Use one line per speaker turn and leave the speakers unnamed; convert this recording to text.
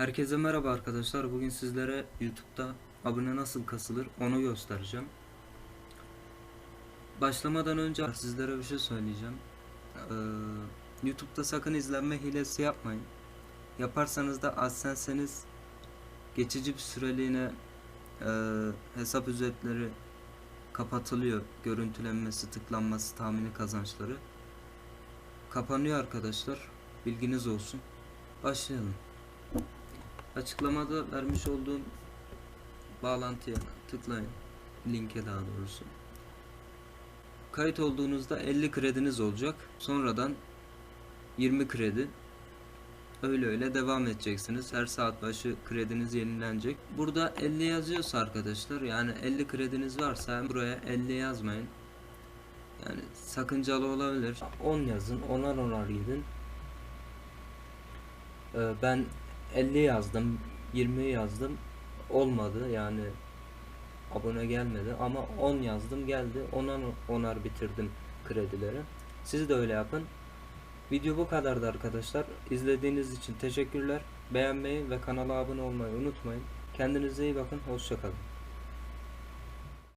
Herkese merhaba arkadaşlar. Bugün sizlere YouTube'da abone nasıl kasılır onu göstereceğim. Başlamadan önce sizlere bir şey söyleyeceğim. Ee, YouTube'da sakın izlenme hilesi yapmayın. Yaparsanız da AdSense'iniz geçici bir süreliğine e, hesap ücretleri kapatılıyor. Görüntülenmesi, tıklanması, tahmini kazançları. Kapanıyor arkadaşlar. Bilginiz olsun. Başlayalım. Açıklamada vermiş olduğum bağlantıya tıklayın. Linke daha doğrusu. Kayıt olduğunuzda 50 krediniz olacak. Sonradan 20 kredi. Öyle öyle devam edeceksiniz. Her saat başı krediniz yenilenecek. Burada 50 yazıyorsa arkadaşlar yani 50 krediniz varsa buraya 50 yazmayın. Yani sakıncalı olabilir. 10 yazın, 10'ar 10'ar gidin. Ee, ben 50 yazdım, 20 yazdım. Olmadı yani abone gelmedi ama 10 yazdım geldi. 10'ar 10'ar bitirdim kredileri. Siz de öyle yapın. Video bu kadardı arkadaşlar. İzlediğiniz için teşekkürler. Beğenmeyi ve kanala abone olmayı unutmayın. Kendinize iyi bakın. Hoşçakalın.